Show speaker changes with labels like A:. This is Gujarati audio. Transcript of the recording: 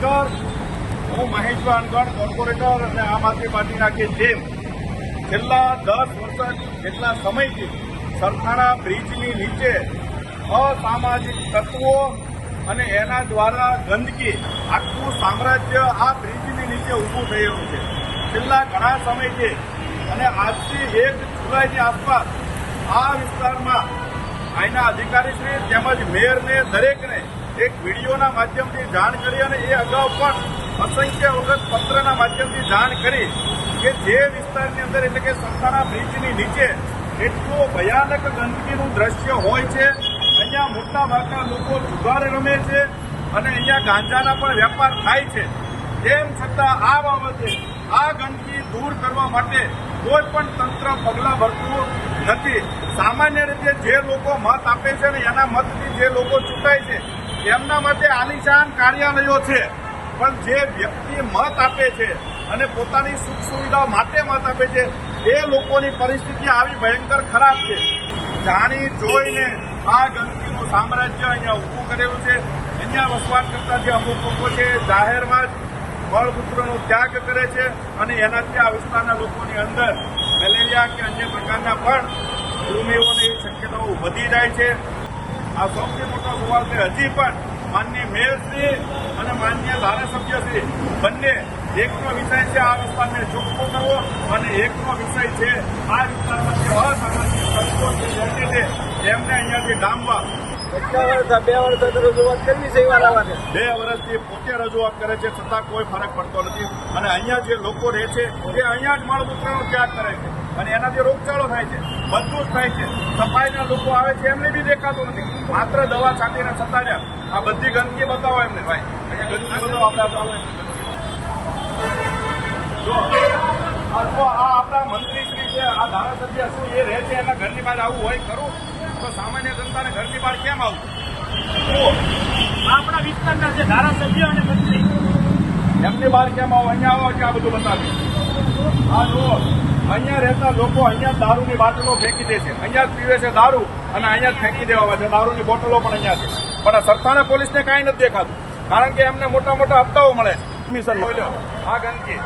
A: નમસ્કાર. હું મહેશ વાનગઢ કોર્પોરેટર અને આમ આદમી પાર્ટીના કે જેમ છેલ્લા દસ વર્ષ, જેટલા સમયથી સરથાણા બ્રિજની નીચે અસામાજિક તત્વો અને એના દ્વારા ગંદકી, આખું સામ્રાજ્ય આ બ્રિજની નીચે ઊભું થયેલું છે. છેલ્લા ઘણા સમયથી અને આજથી એક જુલાઈની આસપાસ આ વિસ્તારમાં અહીંના અધિકારીશ્રી તેમજ મેયરને દરેકને એક વિડીયોના માધ્યમથી જાણ કરી અને એ અગાઉ પણ અસંખ્ય વખત પત્રના માધ્યમથી જાણ કરી કે જે વિસ્તારની અંદર એટલે કે સંતાના બ્રિજની નીચે એટલું ભયાનક ગંદકીનું દ્રશ્ય હોય છે. અહીંયા મોટા ભાગના લોકો જુગાર રમે છે અને અહીંયા ગાંજાના પણ વેપાર થાય છે. તેમ છતાં આ બાબતે આ ગંદકી દૂર કરવા માટે કોઈ પણ તંત્ર પગલાં ભરતું નથી. સામાન્ય રીતે જે લોકો મત આપે છે ને એના મતથી જે લોકો ચૂંટાય છે એમના માટે આલિશાન કાર્યાલયો છે. પણ જે વ્યક્તિ મત આપે છે અને પોતાની સુખ સુવિધા માટે મત આપે છે, એ લોકોની પરિસ્થિતિ આવી ભયંકર ખરાબ છે. જાણી જોઈને આ ગંદકીનું સામ્રાજ્ય અહીંયા ઊભું કરેલું છે. અહીંયા વસવાટ કરતા જે અમુક લોકો છે, જાહેરમાં જ બળપુત્રનો ત્યાગ કરે છે અને એનાથી આ વિસ્તારના લોકોની અંદર મેલેરિયા કે અન્ય પ્રકારના પણ કૃમિઓની શક્યતાઓ વધી જાય છે. આ સૌથી મોટો સવાલ છે. હજી પણ માન્ય મેયરશ્રી અને માન્ય ધારાસભ્યશ્રી બંને એકનો વિષય છે આ વિસ્તારને ચોખ્ખો કરવો અને એકનો વિષય છે આ વિસ્તારમાં જે અસામાજિક તત્વો છે એમને અહીંયાથી ડામવા
B: બે
A: વર્ષથી પોતે રજૂઆત કરે છે, છતાં કોઈ ફરક પડતો નથી. અને અહીંયા જે લોકો રહે છે, એ અહીંયા જ મળમૂત્રનો ત્યાગ કરે છે. અને એનાથી રોગચાળો થાય છે બધું થાય છે, સફાઈના લોકો આવે છે, એમને બી દેખાતું નથી. માત્ર દવા છાંટીને છતાં આ બધી ગંદકી બતાવો એમને. ભાઈ ગંદકી બતાવો આ આપણા મંત્રી શ્રી છે, આ ધારાસભ્ય શું એ રહે છે, એના ઘરની બહાર આવું હોય ખરું? તો સામાન્ય જનતાને ઘરની બહાર કેમ આવતું
C: આપણા વિસ્તારના જે ધારાસભ્ય અને મંત્રી.
A: એમની બહાર કેમ આવો? અહીંયા આવો કે આ બધું બતાવે આ જુઓ. અહીંયા રહેતા લોકો અહીંયા દારૂની બાટલો ફેંકી દે છે. અહીંયા જ પીવે છે દારૂ અને અહીંયા જ ફેંકી દેવામાં છે. દારૂની બોટલો પણ અહીંયા છે. પણ આ સરથાણા પોલીસને કાંઈ નથી દેખાતું. કારણ કે એમને મોટા મોટા હપ્તાઓ મળે છે. મિશન આ ગંદકી.